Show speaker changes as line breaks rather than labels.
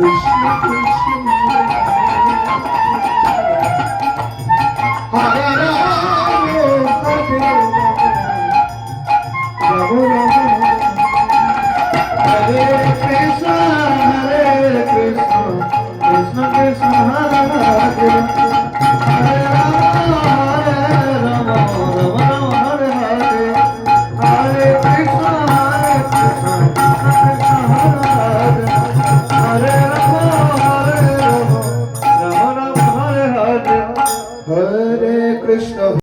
Krishna Krishna